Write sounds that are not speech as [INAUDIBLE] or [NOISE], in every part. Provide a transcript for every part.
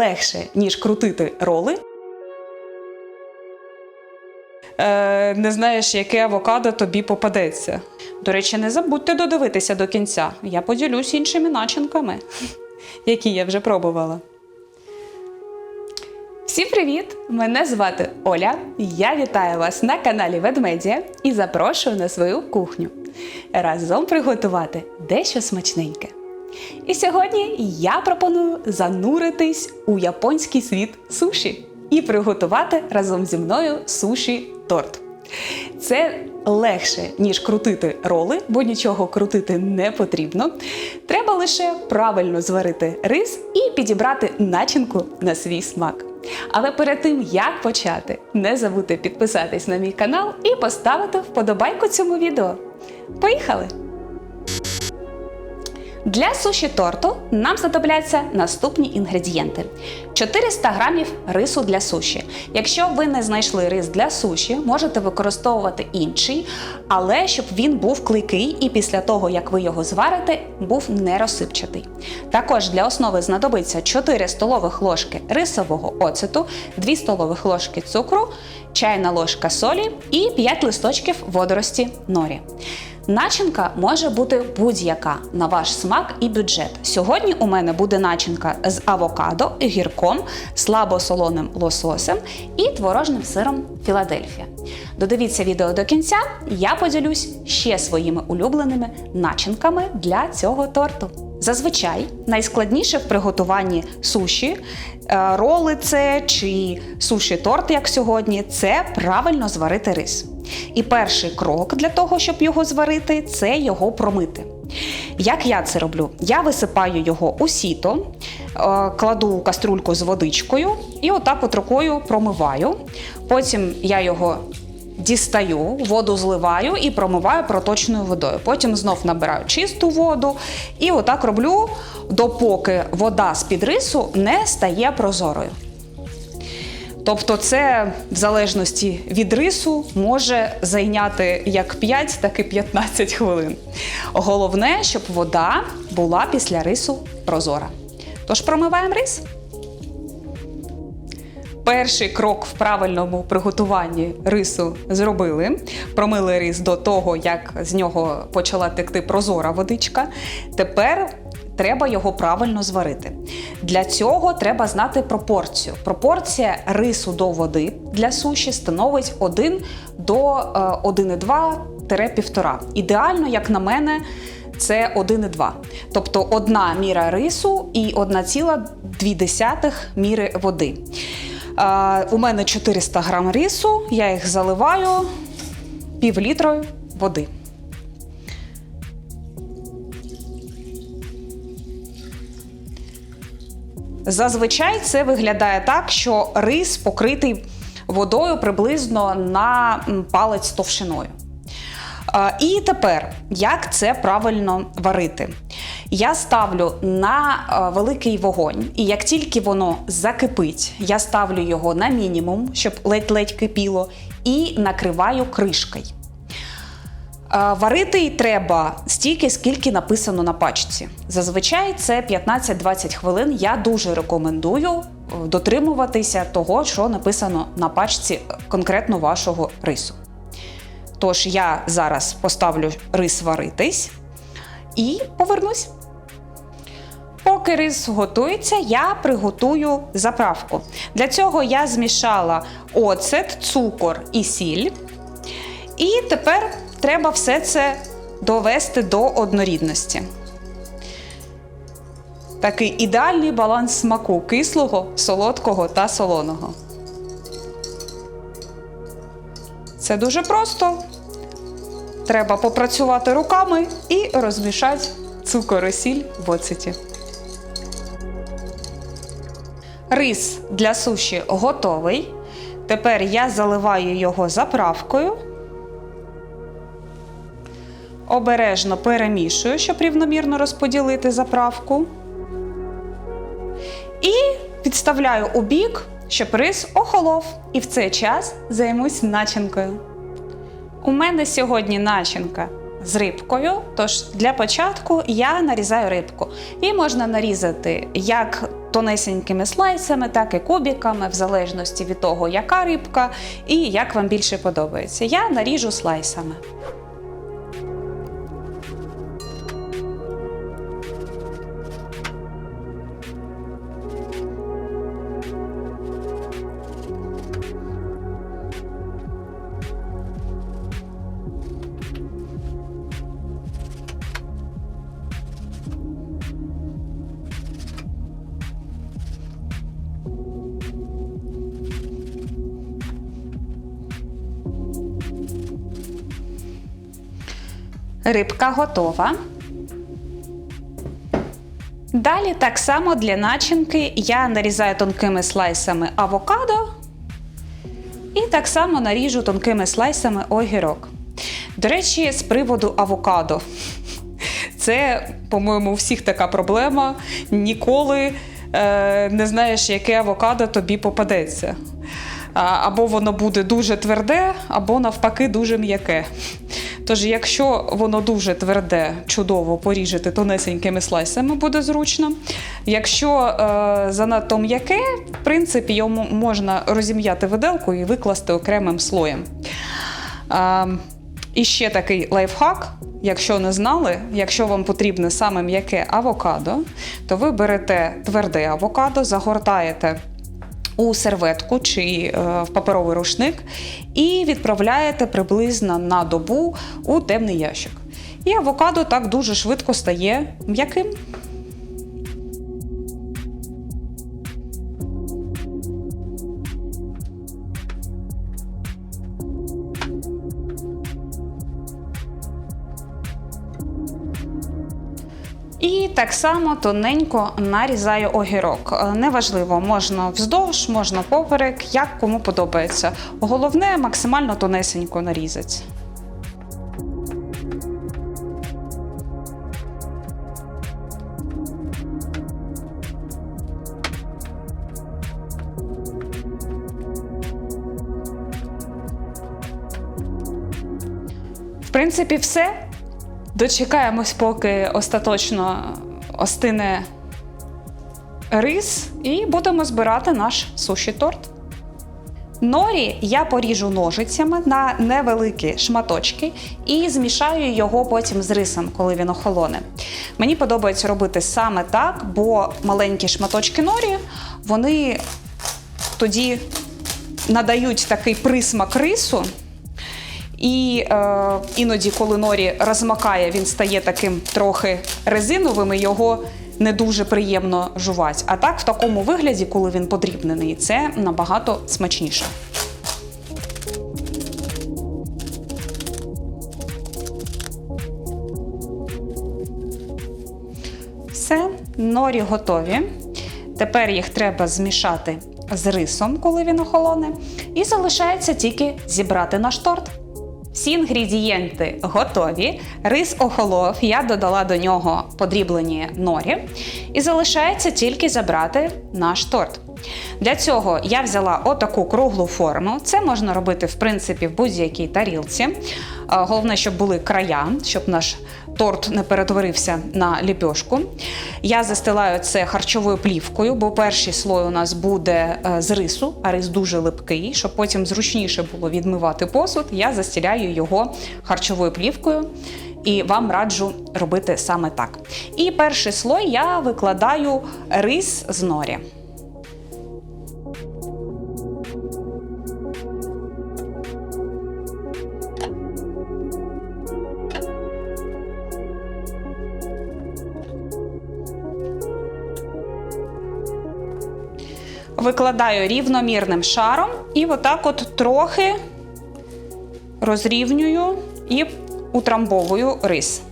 легше, ніж крутити роли. Е, не знаєш, яке авокадо тобі попадеться. До речі, не забудьте додивитися до кінця. Я поділюсь іншими начинками, [LAUGHS] які я вже пробувала. Всім привіт! Мене звати Оля. Я вітаю вас на каналі Ведмедія і запрошую на свою кухню. Разом приготувати дещо смачненьке. І сьогодні я пропоную зануритись у японський світ суші і приготувати разом зі мною суші торт. Це легше, ніж крутити роли, бо нічого крутити не потрібно. Треба лише правильно зварити рис і підібрати начинку на свій смак. Але перед тим, як почати, не забудьте підписатись на мій канал і поставити вподобайку цьому відео. Поїхали! Для суші торту нам знадобляться наступні інгредієнти: 400 грамів рису для суші. Якщо ви не знайшли рис для суші, можете використовувати інший, але щоб він був клейкий і після того, як ви його зварите, був не розсипчатий. Також для основи знадобиться 4 столових ложки рисового оцету, 2 столових ложки цукру, чайна ложка солі і 5 листочків водорості норі. Начинка може бути будь-яка на ваш смак і бюджет. Сьогодні у мене буде начинка з авокадо, гірком, слабосолоним лососем і творожним сиром Філадельфія. Додивіться відео до кінця, я поділюсь ще своїми улюбленими начинками для цього торту. Зазвичай найскладніше в приготуванні суші, е, роли це чи суші торт, як сьогодні, це правильно зварити рис. І перший крок для того, щоб його зварити, це його промити. Як я це роблю? Я висипаю його у сіто, е, кладу каструльку з водичкою і отак от рукою промиваю. Потім я його дістаю, воду зливаю і промиваю проточною водою. Потім знов набираю чисту воду і отак роблю, допоки вода з-під рису не стає прозорою. Тобто, це в залежності від рису може зайняти як 5, так і 15 хвилин. Головне, щоб вода була після рису прозора. Тож промиваємо рис. Перший крок в правильному приготуванні рису зробили. Промили рис до того, як з нього почала текти прозора водичка. Тепер треба його правильно зварити. Для цього треба знати пропорцію. Пропорція рису до води для суші становить 1 до 1,2-1,5. Ідеально, як на мене, це 1,2. Тобто одна міра рису і 1,2 міри води. У мене 400 грам рису, я їх заливаю пів літрою води. Зазвичай це виглядає так, що рис покритий водою приблизно на палець товщиною. І тепер, як це правильно варити? Я ставлю на е, великий вогонь, і як тільки воно закипить, я ставлю його на мінімум, щоб ледь-ледь кипіло, і накриваю кришкою. Е, Варити треба стільки, скільки написано на пачці. Зазвичай це 15-20 хвилин. Я дуже рекомендую е, дотримуватися того, що написано на пачці конкретно вашого рису. Тож я зараз поставлю рис варитись і повернусь. Поки рис готується, я приготую заправку. Для цього я змішала оцет, цукор і сіль. І тепер треба все це довести до однорідності. Такий ідеальний баланс смаку кислого, солодкого та солоного. Це дуже просто. Треба попрацювати руками і розмішати цукор і сіль в оцеті. Рис для суші готовий. Тепер я заливаю його заправкою. Обережно перемішую, щоб рівномірно розподілити заправку. І відставляю у бік, щоб рис охолов. І в цей час займусь начинкою. У мене сьогодні начинка з рибкою, тож для початку я нарізаю рибку. Її можна нарізати як тонесенькими слайсами, так і кубіками, в залежності від того, яка рибка і як вам більше подобається. Я наріжу слайсами. Рибка готова. Далі так само для начинки я нарізаю тонкими слайсами авокадо і так само наріжу тонкими слайсами огірок. До речі, з приводу авокадо. [LAUGHS] Це, по-моєму, у всіх така проблема. Ніколи е, не знаєш, яке авокадо тобі попадеться. Або воно буде дуже тверде, або навпаки дуже м'яке. Тож, якщо воно дуже тверде, чудово поріжете тонесенькими слайсами, буде зручно. Якщо е, занадто м'яке, в принципі, його можна розім'яти виделкою і викласти окремим слоєм. Е, і ще такий лайфхак. Якщо не знали, якщо вам потрібне саме м'яке авокадо, то ви берете тверде авокадо, загортаєте у серветку чи е, в паперовий рушник і відправляєте приблизно на добу у темний ящик. І авокадо так дуже швидко стає м'яким. Так само тоненько нарізаю огірок. Е, Неважливо, можна вздовж, можна поперек, як кому подобається. Головне максимально тонесенько нарізати. В принципі, все. Дочекаємось, поки остаточно остине рис, і будемо збирати наш суші-торт. Норі я поріжу ножицями на невеликі шматочки і змішаю його потім з рисом, коли він охолоне. Мені подобається робити саме так, бо маленькі шматочки норі вони тоді надають такий присмак рису. І е, іноді, коли норі розмакає, він стає таким трохи резиновим, і його не дуже приємно жувати. А так, в такому вигляді, коли він подрібнений, це набагато смачніше. Все, норі готові. Тепер їх треба змішати з рисом, коли він охолоне. І залишається тільки зібрати наш торт. Всі інгредієнти готові. Рис охолов, я додала до нього подріблені норі. І залишається тільки забрати наш торт. Для цього я взяла отаку круглу форму. Це можна робити, в принципі, в будь-якій тарілці. Головне, щоб були края, щоб наш торт не перетворився на ліпьошку. Я застилаю це харчовою плівкою, бо перший слой у нас буде е, з рису, а рис дуже липкий, щоб потім зручніше було відмивати посуд. Я застіляю його харчовою плівкою. І вам раджу робити саме так. І перший слой я викладаю рис з норі. Викладаю рівномірним шаром і отак от трохи розрівнюю і утрамбовую рис.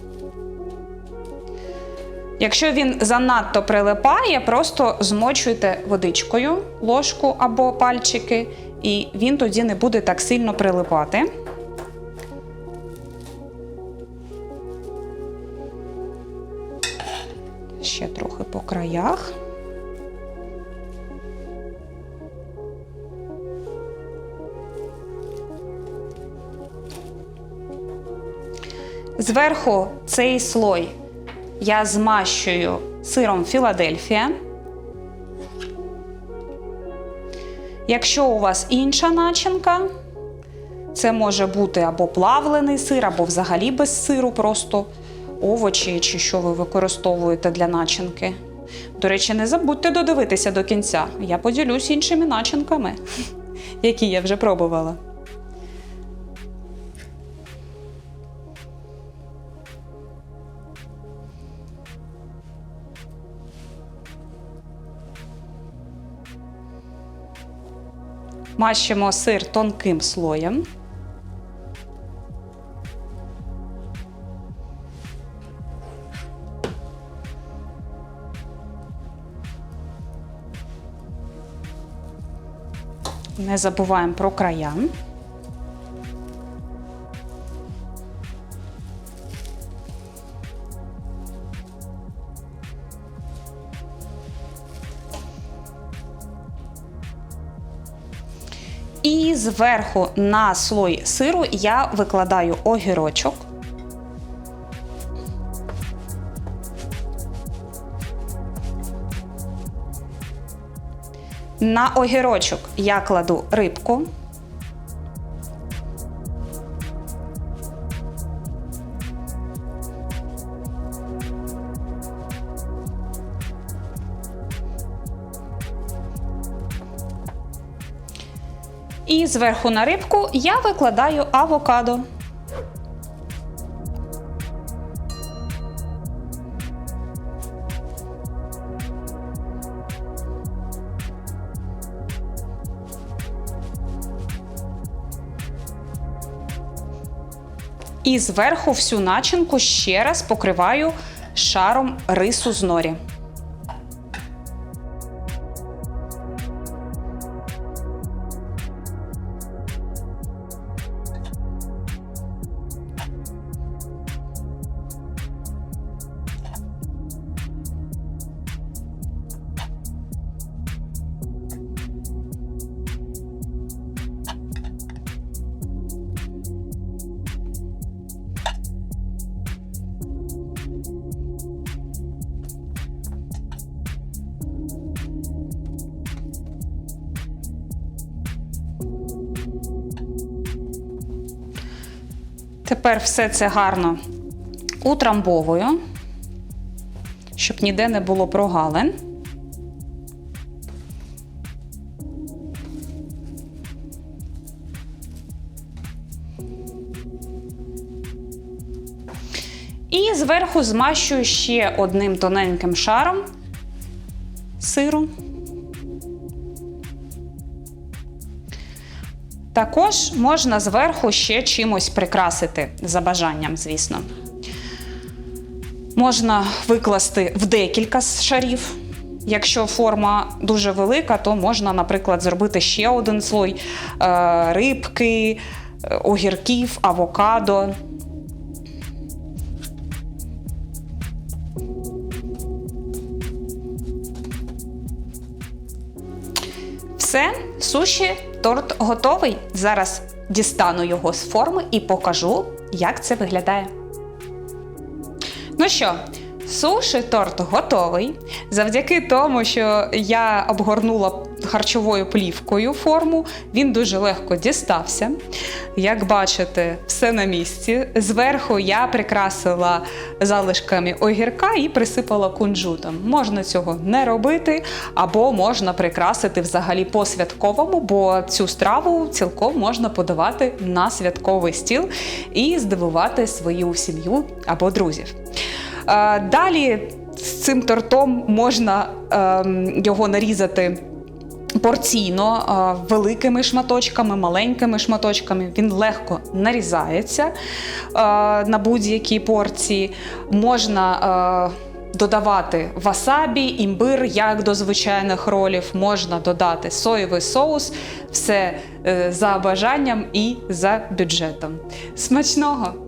Якщо він занадто прилипає, просто змочуйте водичкою ложку або пальчики, і він тоді не буде так сильно прилипати. Ще трохи по краях. Зверху цей слой я змащую сиром Філадельфія. Якщо у вас інша начинка, це може бути або плавлений сир, або взагалі без сиру, просто овочі чи що ви використовуєте для начинки. До речі, не забудьте додивитися до кінця. Я поділюсь іншими начинками, [LAUGHS] які я вже пробувала. Мащимо сир тонким слоєм. Не забуваємо про края. Зверху на слой сиру я викладаю огірочок. На огірочок я кладу рибку. І зверху на рибку я викладаю авокадо. І зверху всю начинку ще раз покриваю шаром рису з норі. Тепер все це гарно утрамбовую, щоб ніде не було прогалин. І зверху змащую ще одним тоненьким шаром сиру. Також можна зверху ще чимось прикрасити за бажанням, звісно. Можна викласти в декілька шарів. Якщо форма дуже велика, то можна, наприклад, зробити ще один слой е, рибки, е, огірків, авокадо. Все, суші, торт готовий. Зараз дістану його з форми і покажу, як це виглядає. Ну що, суші торт готовий. Завдяки тому, що я обгорнула харчовою плівкою форму, він дуже легко дістався. Як бачите, все на місці. Зверху я прикрасила залишками огірка і присипала кунжутом. Можна цього не робити, або можна прикрасити взагалі по-святковому, бо цю страву цілком можна подавати на святковий стіл і здивувати свою сім'ю або друзів. Е, Далі з цим тортом можна ем, його нарізати. Порційно е, великими шматочками, маленькими шматочками він легко нарізається е, на будь-якій порції. Можна е, додавати васабі, імбир, як до звичайних ролів, можна додати соєвий соус, все за бажанням і за бюджетом. Смачного!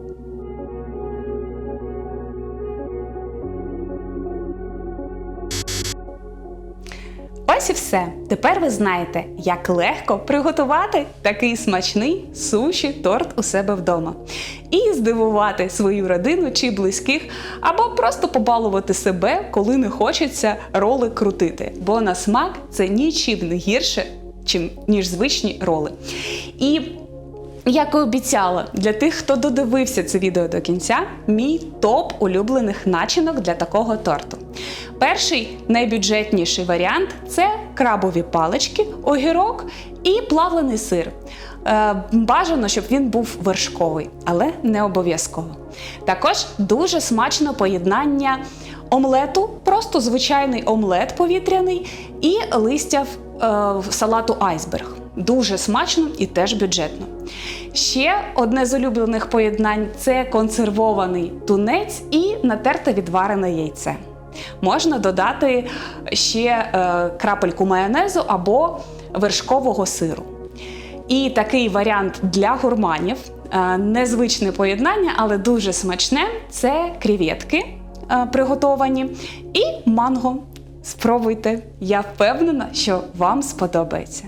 Ось і все. Тепер ви знаєте, як легко приготувати такий смачний суші торт у себе вдома. І здивувати свою родину чи близьких, або просто побалувати себе, коли не хочеться роли крутити. Бо на смак це нічим не гірше ніж звичні роли. І як і обіцяла, для тих, хто додивився це відео до кінця, мій топ улюблених начинок для такого торту. Перший найбюджетніший варіант це крабові палички, огірок і плавлений сир. Е, бажано, щоб він був вершковий, але не обов'язково. Також дуже смачно поєднання омлету, просто звичайний омлет повітряний, і листя е, салату айсберг. Дуже смачно і теж бюджетно. Ще одне з улюблених поєднань це консервований тунець і натерте відварене яйце. Можна додати ще е, крапельку майонезу або вершкового сиру. І такий варіант для гурманів е, незвичне поєднання, але дуже смачне це крів'ятки е, приготовані і манго. Спробуйте, я впевнена, що вам сподобається.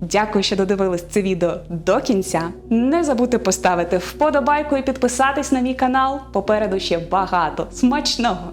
Дякую, що додивились це відео до кінця. Не забудьте поставити вподобайку і підписатись на мій канал. Попереду ще багато смачного